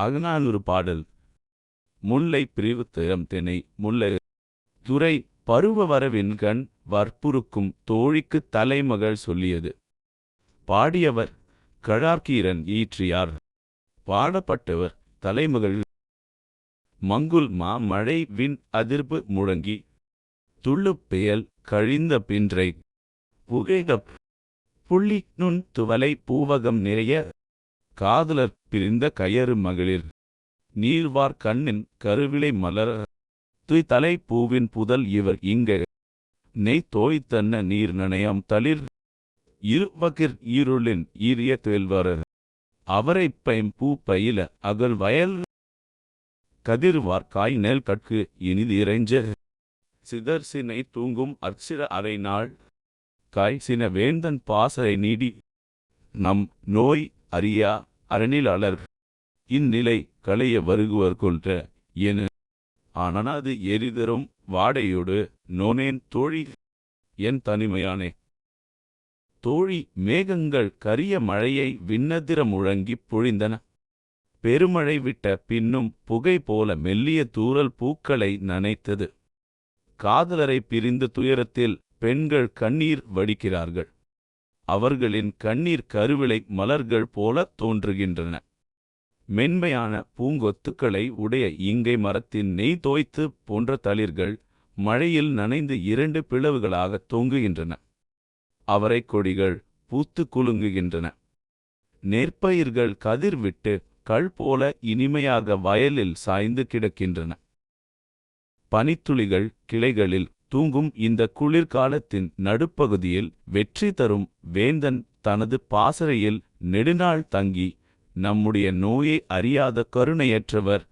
அகநானூறு பாடல். முல்லை பிரிவு திறம் தினை முல்லை. துறை பருவ வரவின்கண் வற்புறுக்கும் தோழிக்குத் தலைமகள் சொல்லியது. பாடியவர் கழார்கீரன் ஈற்றியார். பாடப்பட்டவர் தலைமகள். மங்குல் மா மழை விண் அதிர்வு முழங்கி. துள்ளுப்பெயல் கழிந்த பின்றை. புகைகப். புள்ளி நுண் துவலை பூவகம் நிறைய. காதலர் பிரிந்த கயறு மகளிர். நீர்வார் கண்ணின் கருவிளை மலர். துய் தலை பூவின் புதல் இவர் இங்க. நெய் தோய்த்தன்ன நீர் நனையம் தளிர். இருவகிர் ஈருளின் ஈரிய துயல்வர் அவரை பைம் பூ பயில அகல் வயல். கதிர்வார் காய் நெல் கட்கு இனிது இறைஞ்ச. சிதர்சினை தூங்கும் அர்ச்சிர அரை நாள் காய் சின வேந்தன் பாசரை நீடி. நம் நோய் அறியா அரணில் இந்நிலை களைய வருகுவர் கொள்ற என ஆனனாது எரிதரும் வாடையோடு நோனேன் தோழி என் தனிமையானே. தோழி மேகங்கள் கரிய மழையை விண்ணதிர முழங்கிப் பொழிந்தன. பெருமழை விட்ட பின்னும் புகை போல மெல்லிய தூறல் பூக்களை நனைத்தது. காதலரை பிரிந்த துயரத்தில் பெண்கள் கண்ணீர் வடிக்கிறார்கள். அவர்களின் கண்ணீர் கருவிளை மலர்கள் போல தோன்றுகின்றன. மென்மையான பூங்கொத்துக்களை உடைய இங்கை மரத்தின் நெய் தோய்த்து போன்ற தளிர்கள் மழையில் நனைந்து இரண்டு பிளவுகளாக தொங்குகின்றன. அவரை கொடிகள் பூத்து குலுங்குகின்றன. நெற்பயிர்கள் கதிர்விட்டு கள் போல இனிமையாக வயலில் சாய்ந்து கிடக்கின்றன. பனித்துளிகள் கிளைகளில் தூங்கும் இந்த குளிர்காலத்தின் நடுப்பகுதியில் வெற்றி தரும் வேந்தன் தனது பாசறையில் நெடுநாள் தங்கி நம்முடைய நோயை அறியாத கருணையற்றவர்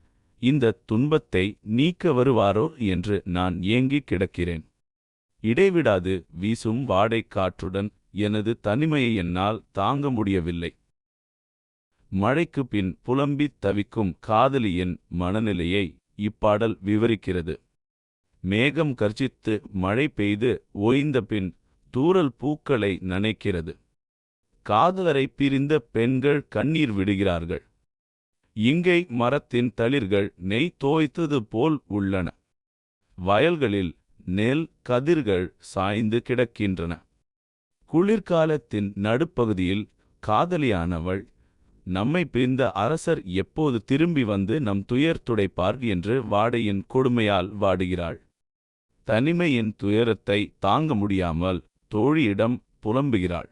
இந்த துன்பத்தை நீக்க வருவாரோ என்று நான் ஏங்கிக் கிடக்கிறேன். இடைவிடாது வீசும் வாடை காற்றுடன் எனது தனிமையை என்னால் தாங்க முடியவில்லை மழைக்கு பின் புலம்பித் தவிக்கும் காதலியின் மனநிலையை இப்பாடல் விவரிக்கிறது. மேகம் கர்ஜித்து மழை பெய்து ஓய்ந்த பின் தூரல் பூக்களை நனைக்கிறது. காதலரை பிரிந்த பெண்கள் கண்ணீர் விடுகிறார்கள். இங்கை மரத்தின் தளிர்கள் நெய் தோய்த்தது போல் உள்ளன. வயல்களில் நெல் கதிர்கள் சாய்ந்து கிடக்கின்றன. குளிர்காலத்தின் நடுப்பகுதியில் காதலியானவள் நம்மை பிரிந்த அரசர் எப்போது திரும்பி வந்து நம் துயர் துடைப்பார்? என்று வாடையின் கொடுமையால் வாடுகிறாள். தனிமையின் துயரத்தை தாங்க முடியாமல் தோழியிடம் புலம்புகிறாள்.